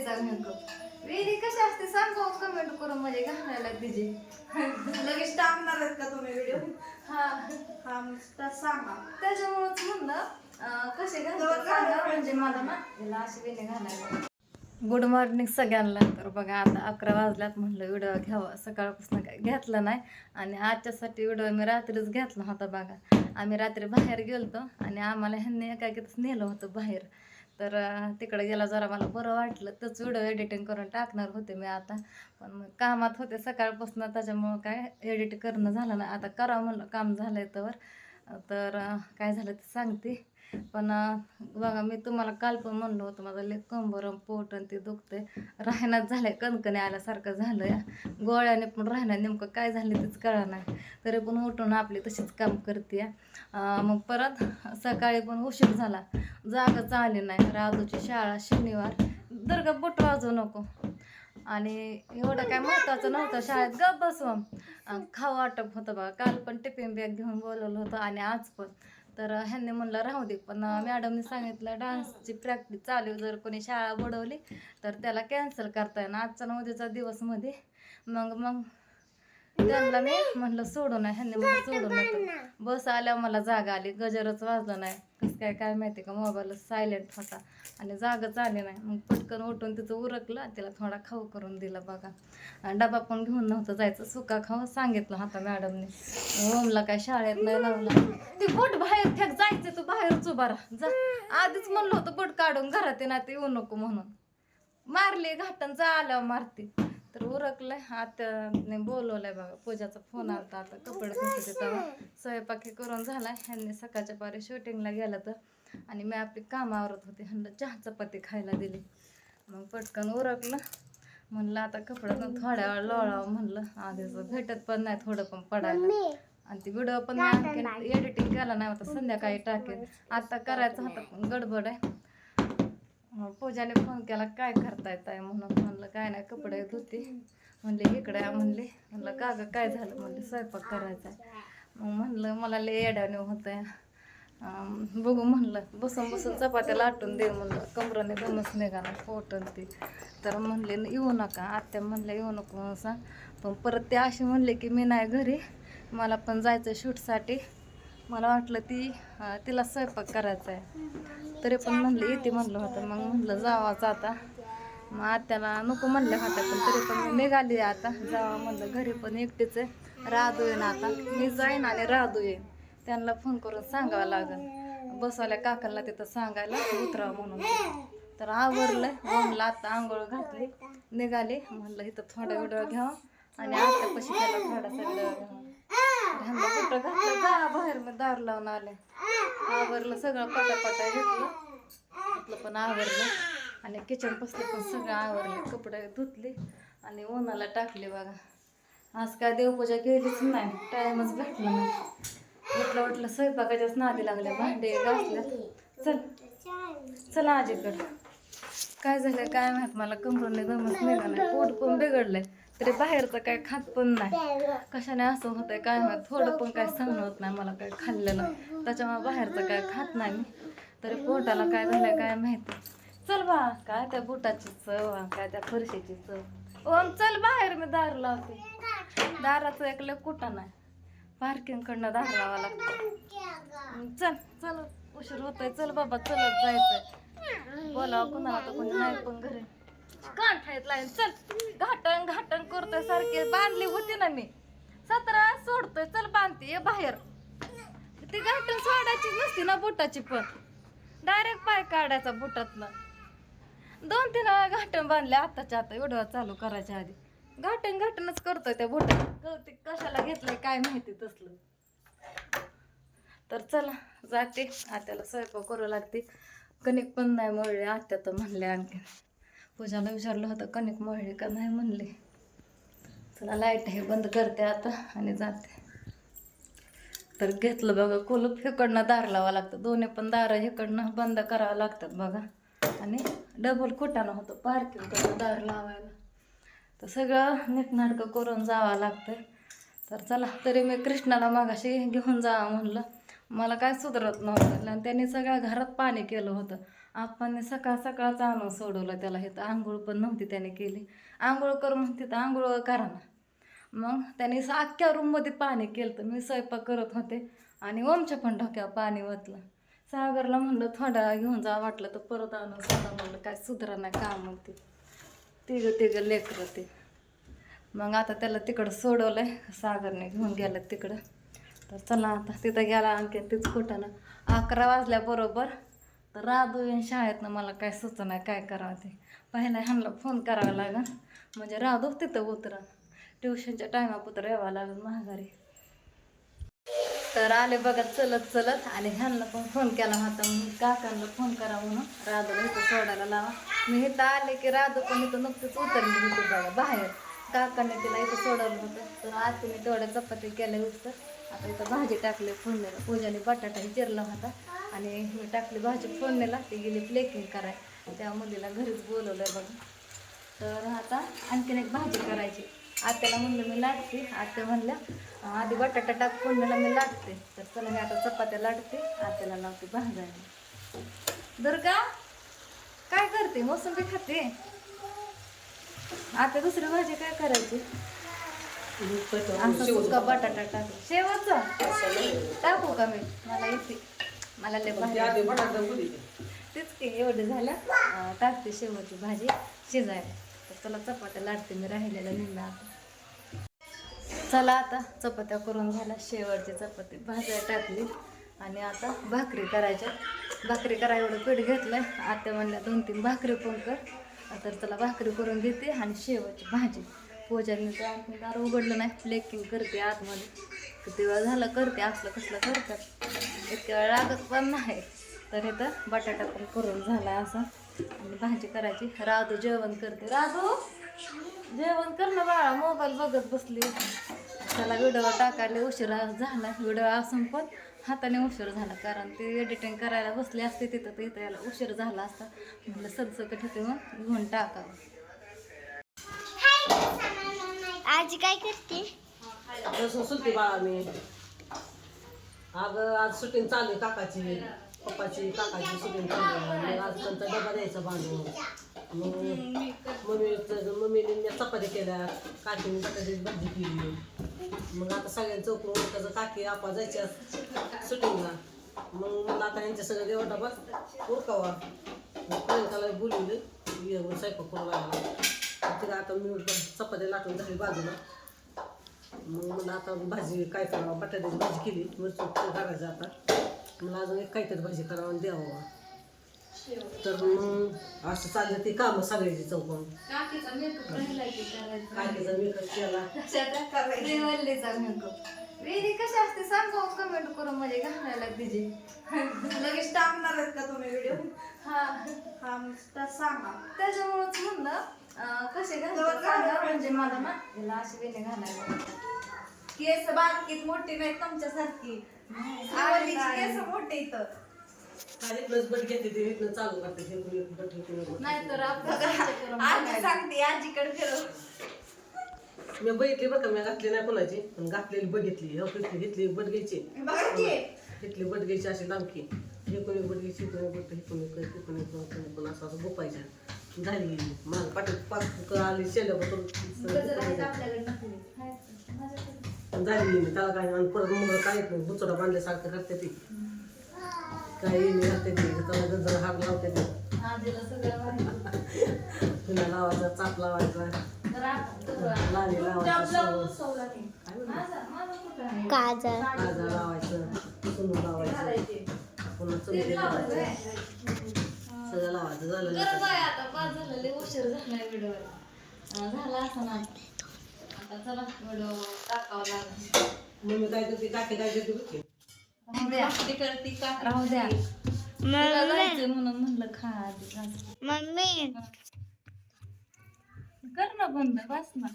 वेणी कशी असते सांगा कमेंट करून म्हणजे घालायला तिची. लगेच टाकणार का तुम्ही व्हिडिओ हा. हा सांगा. त्याच्यामुळेच म्हणलं कसे घालतात म्हणजे मला ना अशी वेणी घालायला. गुड मॉर्निंग सगळ्यांना. तर बघा आता अकरा वाजल्यात म्हणलं व्हिडिओ घ्यावा. सकाळपासून काय घेतला नाही. आणि आजच्यासाठी व्हिडिओ मी रात्रीच घेतला होता बघा. आम्ही रात्री बाहेर गेलतो आणि आम्हाला ह्यांनी एकाकीच नेलं होतं बाहेर. तर तिकडे गेला जरा मला बरं वाटलं. तोच व्हिडिओ एडिटिंग करून टाकणार होते मी आता. पण मग कामात होते सकाळपासून त्याच्यामुळं काय एडिट करणं झालं ना आता करा म्हणलं काम झालं तर तर काय झालं ते सांगते. पण बघा मी तुम्हाला काल पण म्हणलं होतं माझं लय कंबरम पोट आणि ते दुखते राहण्यात झालंय कणकणी आल्यासारखं झालंय. गोळ्याने पण राहण्यात नेमकं काय झालं तेच कळा नाही तरी पण उठून आपली तशीच काम करते मग परत सकाळी पण उशीर झाला. जागाच आली नाही. राजूची शाळा शनिवार. दर्गा बोट वाजवू नको. आणि एवढं काय महत्त्वाचं नव्हतं शाळेत गप बसवा खाऊ वाटप होतं बघा. काल पण टिफिन बॅग घेऊन बोलवलं होतं आणि आज पण. तर ह्यांनी म्हणलं राहू दे. पण मॅडमनी मॅडमने सांगितलं डान्सची प्रॅक्टिस चालू जर कोणी शाळा बुडवली तर त्याला कॅन्सल करता येणार. आजचा उद्याचा दिवसमध्ये मग मग त्यांना मी म्हणलं सोडू नाही ह्यांनी म्हणलं सोडू नका बस आल्यावर मला जागा आली गजरच वाजलं नाही. कसं काय काय माहिती का मोबाईल सायलेंट होता. आणि जागाच आली नाही. मग पटकन उठून तिचं उरकलं तिला थोडा खाऊ करून दिला बघा. आणि डबा पण घेऊन नव्हतं जायचं. सुका खाऊ सांगितलं होता मॅडमने. ओमला काय शाळेत नाही लावला. ते बोट बाहेर फेक जायचं तू बाहेरच उभा राहा. जा. आधीच म्हणलं होतं बोट काढून घरात येणार ते येऊ नको म्हणून. मारली घाटन जा आल्यावर मारते. तर उरकलंय. आत्याने बोलवलंय बघा पूजाचा फोन आलता. आता कपडे धुते तेव्हा. स्वयंपाक करून झाला ह्यांनी सकाळच्या पारी शूटिंगला गेलं तर आणि मी आपली काम आवरत होते. ह्यांना चहा चपाती खायला दिली. मग पटकन उरकलं. म्हणलं आता कपड्यातून थोड्या वेळ लोळावं म्हणलं. आधीच भेटत पण नाही थोडं पण पडायला. आणि ती व्हिडिओ पण आणखी एडिटिंग केला नाही होता संध्याकाळी टाकेन. आता करायचं होता पण गडबड आहे. पूजाने फोन केला काय करताय ताय म्हणून म्हणलं काय नाही कपडे धुते. म्हणले इकडे या म्हणले. म्हणलं का गं काय झालं? म्हणलं स्वयंपाक करायचा आहे. मग म्हणलं मला लय येड्याने होत आहे बघू म्हणलं बसून बसून चपात्या लाटून दे म्हणलं. कमराने दमच निघाला पोटन ते. तर म्हणले येऊ नका आत्या म्हणलं येऊ नको सांग. पण परत ते असे म्हणले की मी नाही घरी मला पण जायचं शूटसाठी. मला वाटलं ती तिला स्वयंपाक करायचा आहे तरी पण म्हणलं येते म्हणलं होतं. मग म्हणलं जावाच आता. मग आत्याला नको म्हणलं होत्या पण तरी पण निघाली आता. जावा म्हणलं घरी पण एकटीच आहे. राधू येईन आता. मी जाईन आणि राधू येईन. त्यांना फोन करून सांगावं लागेल. बसवल्या काकांना तिथं सांगायला उतरावं म्हणून. तर आवरलं. ओमला आता आंघोळ घातली. निघाली. म्हणलं इथं थोडा व्हिडिओ घ्यावा आणि आत्यापाशी त्याला थोडासा व्हिडिओ घ्यावा ह्यांना कुठं घातलं? जा बाहेर मग दार लावून आले. आवरलं सगळं पटापटा घेतलं. घेतलं पण आवरलं. आणि किचन पसलं पण सगळं आवरलं. कपडे धुतले आणि उन्हाला टाकले बघा. आज काय देवपूजा केलीच नाही. टाईमच भेटला नाही. उठलं उठलं स्वयंपाकाच्याच नादी लागल्या. भांडे घासल्या. चल. चला आजीकडं. काय झालं काय माहीत? मला कमरून दमच निघा नाही पोट पण बिघडलंय. तरी बाहेरचं काय खात पण नाही. कशाने असं होतंय काय माहीत थोडं पण काय सहन होत नाही मला काय खाल्लेलं त्याच्यामुळे बाहेरचं काय खात नाही मी. तरी पोटाला काय झालंय काय माहिती. चल बा काय त्या बुटाची चव काय त्या फरशीची चव. ओम चल बाहेर मी दार लावते. दाराचं एक लय कुठं नाही. पार्किंग कडनं दार लावा लागतं. चल चल. उशीर होतोय. चल बाबा चलत जायचंय. बोलावं कुणाला तर कोणी नाही पण घरी. कांठायत लाईन चल घाटण घाटण करतोय सारखे. बांधली होती ना मी. सतरा सोडतोय. चल बांधते. बाहेर. ती घाटण सोडायची नसती ना बुटाची पण. डायरेक्ट पाय काढायचा बुटातनं. दोन तीन वेळा घाटण बांधले. आताच्या आता एवढं चालू करायच्या आधी. घाटण घाटणच करतोय त्या बुटात. कळते कशाला घेतलंय काय माहिती तसलं. तर चला जाते. आत्याला स्वयंपाक करू लागते. कणिक पण नाही मळले. आत्या तर म्हणले आणखी पूजाला विचारलं होतं कणिक मळली का नाही म्हणले. चला लाइट हे बंद करते आता आणि जाते. तर घेतलं बघा कुलूप हिकडनं दार लावावं लागतं. दोन्ही पण दारं हिकडनं बंद करावं लागतात बघा. आणि डबल खोटानं होतं पार्किंग दार लावायला. तर सगळं नीटनाटकं करून जावं लागतं तर चला तरी मी कृष्णाला मागाशी घेऊन जावं म्हणलं. मला काय सुधरत नव्हतं. आणि त्यांनी सगळ्या घरात पाणी केलं होतं. आपण सकाळ सकाळचं आणून सोडवलं त्याला. हे तर आंघोळ पण नव्हती त्याने केली. आंघोळ कर म्हणते तर आंघोळ करा ना. मग त्याने असं अख्ख्या रूममध्ये पाणी केलं तर मी स्वयंपाक करत होते आणि ओमच्या पण डोक्यावर पाणी ओतलं सागरला म्हणलं थोडा घेऊन जा वाटलं तर परत आणून सोडा. म्हणलं काय सुधरा नाही का म्हणते तिघं तिघं लेकरं ते. मग आता त्याला तिकडं सोडवलंय. सागरने घेऊन गेलं तिकडं. तर चला आता तिथं गेला आणखी तीच कुठं अकरा वाजल्याबरोबर तर राधू या शाळेतनं मला काय सुचना काय करावं ते. पहिला ह्यांना फोन करावा लागेल म्हणजे राधू तिथं उतरा. ट्युशनच्या टायमापुत्र यावं लागेल महागारी. तर आले बघा चलत चलत. आणि ह्यांना पण फोन केला होता. म्हणून काकांना फोन करा म्हणून. राधूला इथं सोडायला लावा. मी इथं आले की राधू पण इथं नुकतीच उतरली होती बघा बाहेर. काकाने तिला इथं सोडवलं होतं. तर आज तुम्ही तेवढ्या चपाती केल्या उत्तर. आता इथं भाजी टाकली फोडणीला. पूजाने बटाटा चिरला होता आणि मी टाकली भाजी फोडणीला. ती गेली प्लेकिंग कराय. त्या मुलीला घरीच बोलवलं बघा. तर आता आणखीन एक भाजी करायची. आत्याला म्हणलं मी लाटते. आत्या म्हणल्या आधी बटाटा टाक फोडणीला मी लाटते. तर चला मी आता चपात्या लाटते. आत्याला लावते भाजायला दुर्गा काय करते? मोसंबी खाते? आता दुसरी भाजी काय करायची? असं सुका बटाटा टाक. शेवचा टाकू का मी? मला येते. मला लय भाजी तेच की एवढे झालं. टाकते शेवची भाजी. शिजायला. तर चला चपात्या लाटते मी राहिलेल्या निघला आता. चला आता चपात्या करून झाल्या. शेवटची चपाती. भाज्या टाकली. आणि आता भाकरी करायच्या. भाकरी करा एवढं पीठ घेतलंय. आत्या म्हणल्या दोन तीन भाकरी पण कर. तर चला भाकरी करून देते आणि शेवटची भाजी. पूजाने तर आणखी दार उघडलं नाही. प्लेकिंग करते आतमध्ये. किती वेळ झालं करते. असलं कसलं करतात. इतक्या वेळ लागत पण नाही. तर इथं बटाटा पण करून झाला असा. आणि भाजी करायची. राधू जेवण करते. राधू जेवण कर ना बाळा. मोबाईल बघत बसली. त्याला व्हिडिओ टाकायला उशिरा झाला. व्हिडिओ असून पण हाताने उशीर झाला. कारण ते एडिटिंग करायला बसले असते तिथं. तर इथं यायला उशीर झाला असता. म्हटलं सरसकट होते मग घेऊन टाकावं. आज काय करते? हो, सुट्टी बाळा मी. अगं आज सुट्टी चालू आहे काकाची. पप्पाची काकाची सुट्टी चालू आहे. मग आज त्यांचा डबा द्यायचा बांधून मग मम्मी मम्मीने चपाती केल्या. काकीने बटाट्याची भाजी केली. मग आता सगळ्यांचं उकळून त्याचं काकी आपा जायच्या सुटिंगला मग मला आता यांच्या सगळं देवा डबा उरकावा. मग प्रियंकाला बोलवलं. स्वयंपाक करू लागला आता मी चपात्या लाटून झाली बाजूला. मग मला आता भाजी काय करावं? बटाट्याची भाजी केली. मिरची काढायचं आता. मला अजून एक काहीतरी भाजी करावं आणि द्यावं. तर मग असं चाललं ते कामं सगळ्याची चौकून. काकीचा मेकअप राहिला की करायचा? काकीचा मेकअप केला. वेदी कशी असते सांगा कमेंट करून म्हणजे घालायला तिचे लगेच टाकणार आहेत का तुम्ही व्हिडिओ हा. हा सांगा. त्याच्यामुळेच म्हणलं कसे घालतात सांगा. म्हणजे मला ना याला अशी वेणे घालायला केस बारकीत मोठी नाही तुमच्यासारखी. आवडीची केस मोठी इथं इथनंच बट घेते ते इथनं चालू करते ते इकडून एक बट इकडून एक बट. नाहीतर आपण स्वच्छ करून आजी. सांगते आजीकडे फिरव. मी बघितली बरं का मी घातली नाही कोणाची पण घातलेली बघितली हो घेतली बट घ्यायची. बघा घेतली बट घ्यायची अशी लांबकी. हे कोणी बट घ्यायची कोणी बट हे कोणी हे कोणी कोणी कोणी असं असं गोपायच्या झाली. मग पाठी पाच आली शेल्यापासून. झाली. मी त्याला काय आणि परत मग काय बुचडा बांधल्यासारखं करते ती. काय मी घालते ती त्याला गजर हार लावते ती. तुला लावायचा चाप लावायचा. काजळ काजा लावायचं सुनू लावायचं पुन्हा चमचे लावायचं सगळं लावायचं झालं आता पाच झालं लय उशीर झालाय व्हिडिओ झाला असं ना आता चला व्हिडिओ टाकावं लागेल मम्मी काय करते काकी काय करते बघ की. राहू द्या करती का राहू द्या तिला जायचंय म्हणून म्हणलं खा. मम्मी कर ना बंद बस ना.